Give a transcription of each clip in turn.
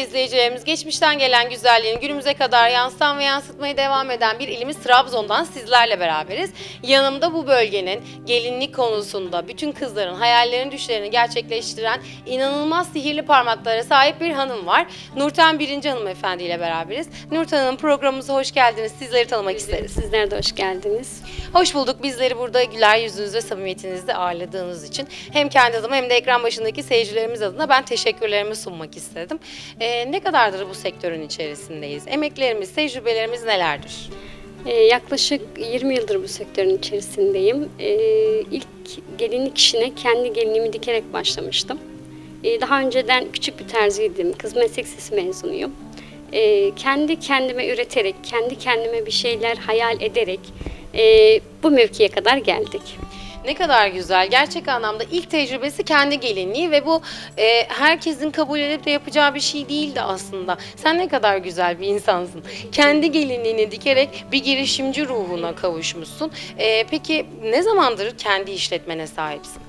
izleyicilerimiz, geçmişten gelen güzelliğini günümüze kadar yansıtan ve yansıtmaya devam eden bir ilimiz Trabzon'dan sizlerle beraberiz. Yanımda bu bölgenin gelinlik konusunda bütün kızların hayallerini, düşlerini gerçekleştiren inanılmaz sihirli parmaklara sahip bir hanım var. Nurten Birinci Hanımefendi ile beraberiz. Nurten Hanım programımıza hoş geldiniz. Sizleri tanımak isteriz. Sizler de hoş geldiniz. Hoş bulduk. Bizleri burada güler yüzünüz ve samimiyetinizle ağırladığınız için hem kendi adıma hem de ekran başındaki seyircilerimiz adına ben teşekkürlerimi sunmak istedim. Ee, ne kadardır bu sektörün içerisindeyiz? Emeklerimiz, tecrübelerimiz nelerdir? Ee, yaklaşık 20 yıldır bu sektörün içerisindeyim. Ee, ilk gelinlik işine kendi gelinliğimi dikerek başlamıştım. Ee, daha önceden küçük bir terziydim. Kız meslek lisesi mezunuyum. Ee, kendi kendime üreterek, kendi kendime bir şeyler hayal ederek e, bu mevkiye kadar geldik. Ne kadar güzel. Gerçek anlamda ilk tecrübesi kendi gelinliği ve bu e, herkesin kabul edip de yapacağı bir şey değildi aslında. Sen ne kadar güzel bir insansın. Kendi gelinliğini dikerek bir girişimci ruhuna kavuşmuşsun. E, peki ne zamandır kendi işletmene sahipsin?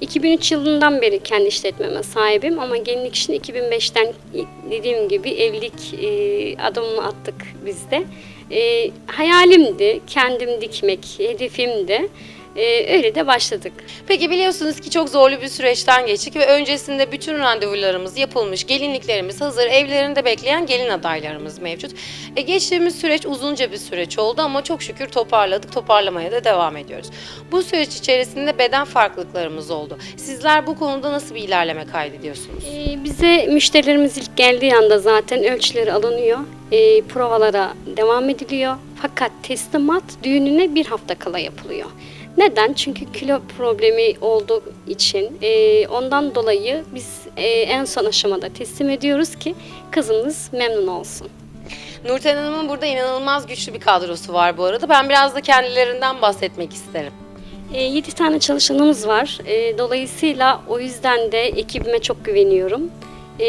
2003 yılından beri kendi işletmeme sahibim ama gelinlik işini 2005'ten dediğim gibi evlilik e, adımını attık biz de. E, hayalimdi, kendim dikmek, hedefimdi. E, öyle de başladık. Peki biliyorsunuz ki çok zorlu bir süreçten geçtik ve öncesinde bütün randevularımız yapılmış, gelinliklerimiz hazır, evlerinde bekleyen gelin adaylarımız mevcut. E, geçtiğimiz süreç uzunca bir süreç oldu ama çok şükür toparladık, toparlamaya da devam ediyoruz. Bu süreç içerisinde beden farklılıklarımız oldu. Sizler bu konuda nasıl bir ilerleme kaydediyorsunuz? E, bize müşterilerimiz ilk geldiği anda zaten ölçüleri alınıyor. E, provalara devam ediliyor. Fakat teslimat düğününe bir hafta kala yapılıyor. Neden? Çünkü kilo problemi olduğu için e, ondan dolayı biz e, en son aşamada teslim ediyoruz ki kızımız memnun olsun. Nurten Hanım'ın burada inanılmaz güçlü bir kadrosu var bu arada. Ben biraz da kendilerinden bahsetmek isterim. 7 tane çalışanımız var. E, dolayısıyla o yüzden de ekibime çok güveniyorum. E,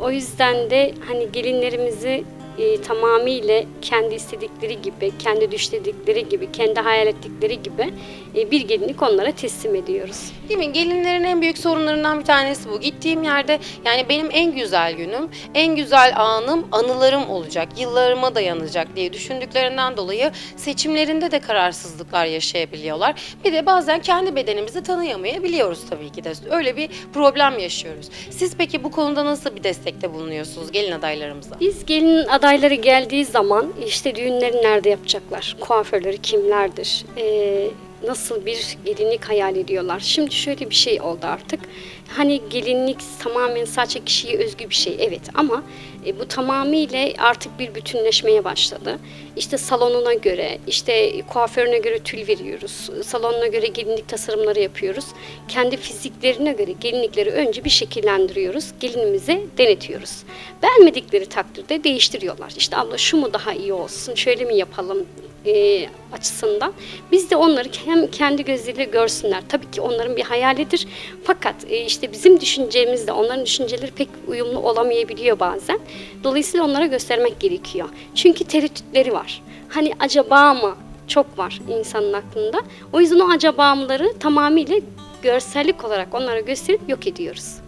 o yüzden de hani gelinlerimizi e, tamamıyla kendi istedikleri gibi, kendi düşledikleri gibi, kendi hayal ettikleri gibi e, bir gelinlik onlara teslim ediyoruz. Değil mi? Gelinlerin en büyük sorunlarından bir tanesi bu. Gittiğim yerde yani benim en güzel günüm, en güzel anım anılarım olacak, yıllarıma dayanacak diye düşündüklerinden dolayı seçimlerinde de kararsızlıklar yaşayabiliyorlar. Bir de bazen kendi bedenimizi tanıyamayabiliyoruz tabii ki de. Öyle bir problem yaşıyoruz. Siz peki bu konuda nasıl bir destekte bulunuyorsunuz gelin adaylarımıza? Biz gelin adayları geldiği zaman işte düğünleri nerede yapacaklar, kuaförleri kimlerdir, e, nasıl bir gelinlik hayal ediyorlar. Şimdi şöyle bir şey oldu artık. Hani gelinlik tamamen sadece kişiye özgü bir şey evet ama e, bu tamamıyla artık bir bütünleşmeye başladı. İşte salonuna göre, işte kuaförüne göre tül veriyoruz. Salonuna göre gelinlik tasarımları yapıyoruz. Kendi fiziklerine göre gelinlikleri önce bir şekillendiriyoruz. Gelinimize denetiyoruz. Beğenmedikleri takdirde değiştiriyorlar. İşte abla şu mu daha iyi olsun, şöyle mi yapalım e, açısından. Biz de onları hem kendi gözleriyle görsünler. Tabii ki onların bir hayalidir. Fakat e, işte bizim düşüncemizle onların düşünceleri pek uyumlu olamayabiliyor bazen. Dolayısıyla onlara göstermek gerekiyor. Çünkü tereddütleri var. Hani acaba mı? Çok var insanın aklında. O yüzden o acabamları tamamıyla görsellik olarak onlara gösterip yok ediyoruz.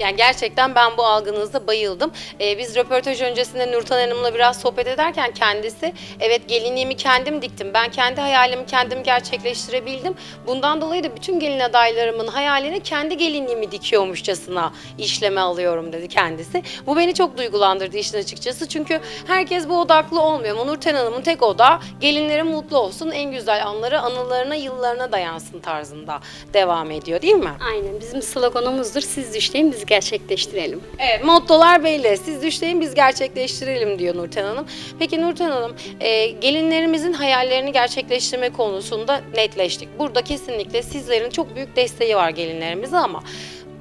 Yani gerçekten ben bu algınızda bayıldım. Ee, biz röportaj öncesinde Nurten Hanım'la biraz sohbet ederken kendisi evet gelinliğimi kendim diktim. Ben kendi hayalimi kendim gerçekleştirebildim. Bundan dolayı da bütün gelin adaylarımın hayalini kendi gelinliğimi dikiyormuşçasına işleme alıyorum dedi kendisi. Bu beni çok duygulandırdı işin açıkçası. Çünkü herkes bu odaklı olmuyor. Nurten Hanım'ın tek odağı gelinlerin mutlu olsun, en güzel anları anılarına, yıllarına dayansın tarzında devam ediyor değil mi? Aynen bizim sloganımızdır. Siz düşleyin biz gerçekleştirelim. Evet, mottolar belli. Siz düşleyin biz gerçekleştirelim diyor Nurten Hanım. Peki Nurten Hanım, e, gelinlerimizin hayallerini gerçekleştirme konusunda netleştik. Burada kesinlikle sizlerin çok büyük desteği var gelinlerimize ama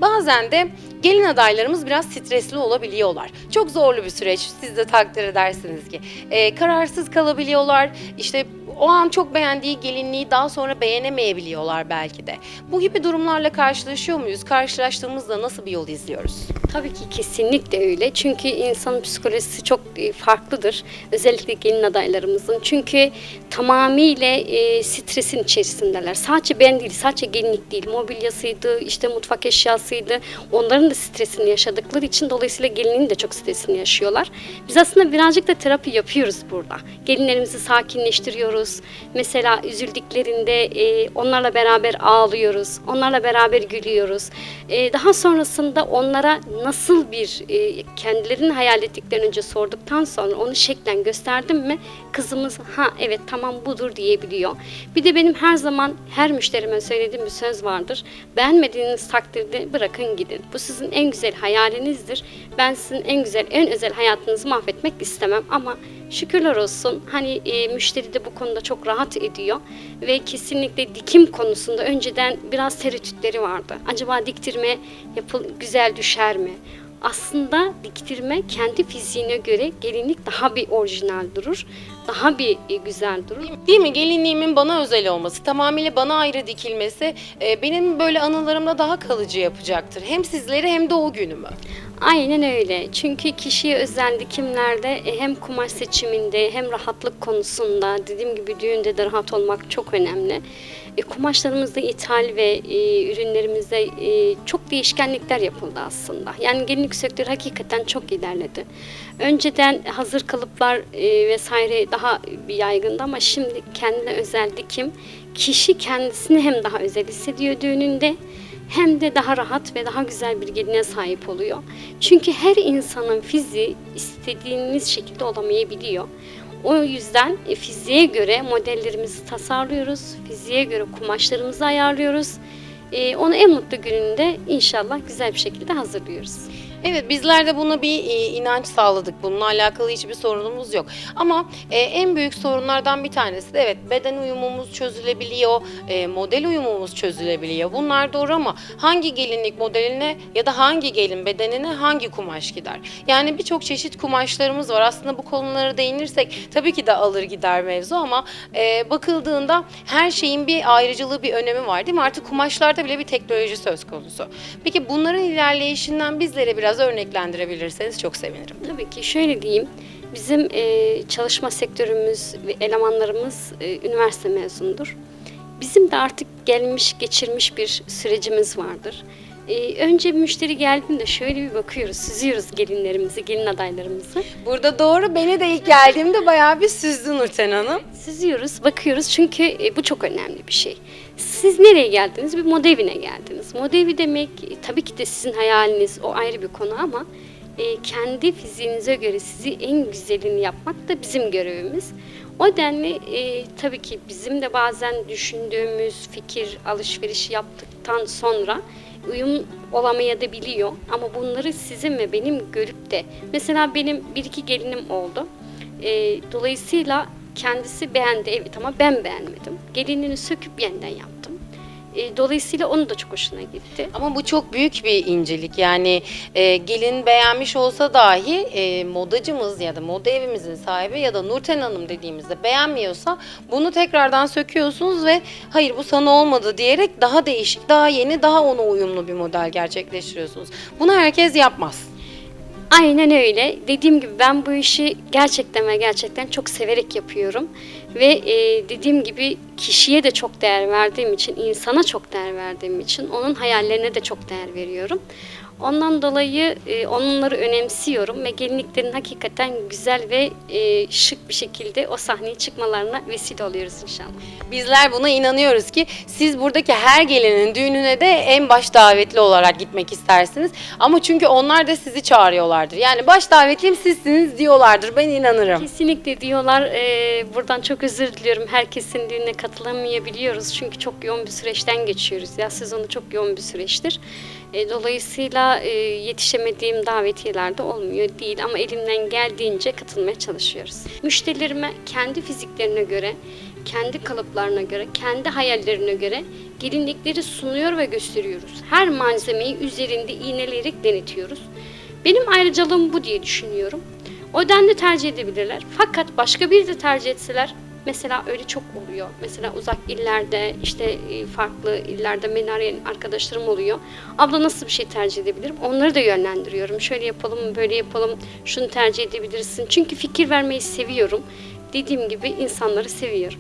bazen de gelin adaylarımız biraz stresli olabiliyorlar. Çok zorlu bir süreç. Siz de takdir edersiniz ki. E, kararsız kalabiliyorlar. İşte o an çok beğendiği gelinliği daha sonra beğenemeyebiliyorlar belki de. Bu gibi durumlarla karşılaşıyor muyuz? Karşılaştığımızda nasıl bir yol izliyoruz? Tabii ki kesinlikle öyle. Çünkü insanın psikolojisi çok e, farklıdır. Özellikle gelin adaylarımızın. Çünkü tamamıyla e, stresin içerisindeler. Sadece ben değil, sadece gelinlik değil. Mobilyasıydı, işte mutfak eşyasıydı. Onların da stresini yaşadıkları için dolayısıyla gelinin de çok stresini yaşıyorlar. Biz aslında birazcık da terapi yapıyoruz burada. Gelinlerimizi sakinleştiriyoruz. Mesela üzüldüklerinde e, onlarla beraber ağlıyoruz. Onlarla beraber gülüyoruz. E, daha sonrasında onlara nasıl bir e, kendilerinin hayal ettiklerini önce sorduktan sonra onu şeklen gösterdim mi kızımız ha evet tamam budur diyebiliyor. Bir de benim her zaman her müşterime söylediğim bir söz vardır. Beğenmediğiniz takdirde bırakın gidin. Bu sizin en güzel hayalinizdir. Ben sizin en güzel, en özel hayatınızı mahvetmek istemem ama şükürler olsun hani e, müşteri de bu konuda çok rahat ediyor ve kesinlikle dikim konusunda önceden biraz tereddütleri vardı. Acaba diktirme yapıl güzel düşer mi? Aslında diktirme kendi fiziğine göre gelinlik daha bir orijinal durur. Daha bir e, güzel durur. Değil mi? Gelinliğimin bana özel olması, tamamıyla bana ayrı dikilmesi e, benim böyle anılarımda daha kalıcı yapacaktır. Hem sizleri hem de o günümü. Aynen öyle. Çünkü kişiye özel dikimlerde e, hem kumaş seçiminde hem rahatlık konusunda dediğim gibi düğünde de rahat olmak çok önemli. E, kumaşlarımızda ithal ve e, ürünlerimizde e, çok değişkenlikler yapıldı aslında. Yani gelinlik sektörü hakikaten çok ilerledi. Önceden hazır kalıplar e, vesaire daha bir yaygındı ama şimdi kendine özel dikim kişi kendisini hem daha özel hissediyor düğününde hem de daha rahat ve daha güzel bir geline sahip oluyor. Çünkü her insanın fiziği istediğiniz şekilde olamayabiliyor. O yüzden e, fiziğe göre modellerimizi tasarlıyoruz, fiziğe göre kumaşlarımızı ayarlıyoruz. E, onu en mutlu gününde inşallah güzel bir şekilde hazırlıyoruz. Evet bizler de buna bir e, inanç sağladık. Bununla alakalı hiçbir sorunumuz yok. Ama e, en büyük sorunlardan bir tanesi de evet beden uyumumuz çözülebiliyor, e, model uyumumuz çözülebiliyor. Bunlar doğru ama hangi gelinlik modeline ya da hangi gelin bedenine hangi kumaş gider? Yani birçok çeşit kumaşlarımız var. Aslında bu konulara değinirsek tabii ki de alır gider mevzu ama e, bakıldığında her şeyin bir ayrıcalığı, bir önemi var değil mi? Artık kumaşlarda bile bir teknoloji söz konusu. Peki bunların ilerleyişinden bizlere biraz örneklendirebilirseniz çok sevinirim. Tabii ki şöyle diyeyim. Bizim e, çalışma sektörümüz ve elemanlarımız e, üniversite mezunudur. Bizim de artık gelmiş geçirmiş bir sürecimiz vardır. E, önce müşteri geldiğinde şöyle bir bakıyoruz, süzüyoruz gelinlerimizi, gelin adaylarımızı. Burada doğru beni de ilk geldiğimde bayağı bir süzdü Nurten Hanım. Süzüyoruz, bakıyoruz çünkü e, bu çok önemli bir şey. Siz nereye geldiniz? Bir moda evine geldiniz. Moda evi demek tabii ki de sizin hayaliniz o ayrı bir konu ama e, kendi fiziğinize göre sizi en güzelini yapmak da bizim görevimiz. O nedenle e, tabii ki bizim de bazen düşündüğümüz fikir alışverişi yaptıktan sonra uyum olamayabiliyor ama bunları sizin ve benim görüp de mesela benim bir iki gelinim oldu. E, dolayısıyla kendisi beğendi evet ama ben beğenmedim. Gelinini söküp yeniden yaptım. E, dolayısıyla onun da çok hoşuna gitti. Ama bu çok büyük bir incelik. Yani e, gelin beğenmiş olsa dahi e, modacımız ya da moda evimizin sahibi ya da Nurten Hanım dediğimizde beğenmiyorsa bunu tekrardan söküyorsunuz ve hayır bu sana olmadı diyerek daha değişik, daha yeni, daha ona uyumlu bir model gerçekleştiriyorsunuz. Bunu herkes yapmaz. Aynen öyle. Dediğim gibi ben bu işi gerçekten ve gerçekten çok severek yapıyorum. Ve e, dediğim gibi kişiye de çok değer verdiğim için, insana çok değer verdiğim için onun hayallerine de çok değer veriyorum. Ondan dolayı e, onları önemsiyorum ve gelinliklerin hakikaten güzel ve e, şık bir şekilde o sahneye çıkmalarına vesile oluyoruz inşallah. Bizler buna inanıyoruz ki siz buradaki her gelinin düğününe de en baş davetli olarak gitmek istersiniz. Ama çünkü onlar da sizi çağırıyorlardır. Yani baş davetliyim sizsiniz diyorlardır. Ben inanırım. Kesinlikle diyorlar. Ee, buradan çok özür diliyorum. Herkesin düğününe katılamayabiliyoruz. Çünkü çok yoğun bir süreçten geçiyoruz. Yaz sezonu çok yoğun bir süreçtir. E, dolayısıyla e, yetişemediğim davetiyeler de olmuyor değil ama elimden geldiğince katılmaya çalışıyoruz. Müşterilerime kendi fiziklerine göre, kendi kalıplarına göre, kendi hayallerine göre gelinlikleri sunuyor ve gösteriyoruz. Her malzemeyi üzerinde iğneleyerek denetiyoruz. Benim ayrıcalığım bu diye düşünüyorum. O denli tercih edebilirler. Fakat başka biri de tercih etseler Mesela öyle çok oluyor. Mesela uzak illerde işte e, farklı illerde beni arayan arkadaşlarım oluyor. Abla nasıl bir şey tercih edebilirim? Onları da yönlendiriyorum. Şöyle yapalım, böyle yapalım, şunu tercih edebilirsin. Çünkü fikir vermeyi seviyorum. Dediğim gibi insanları seviyorum.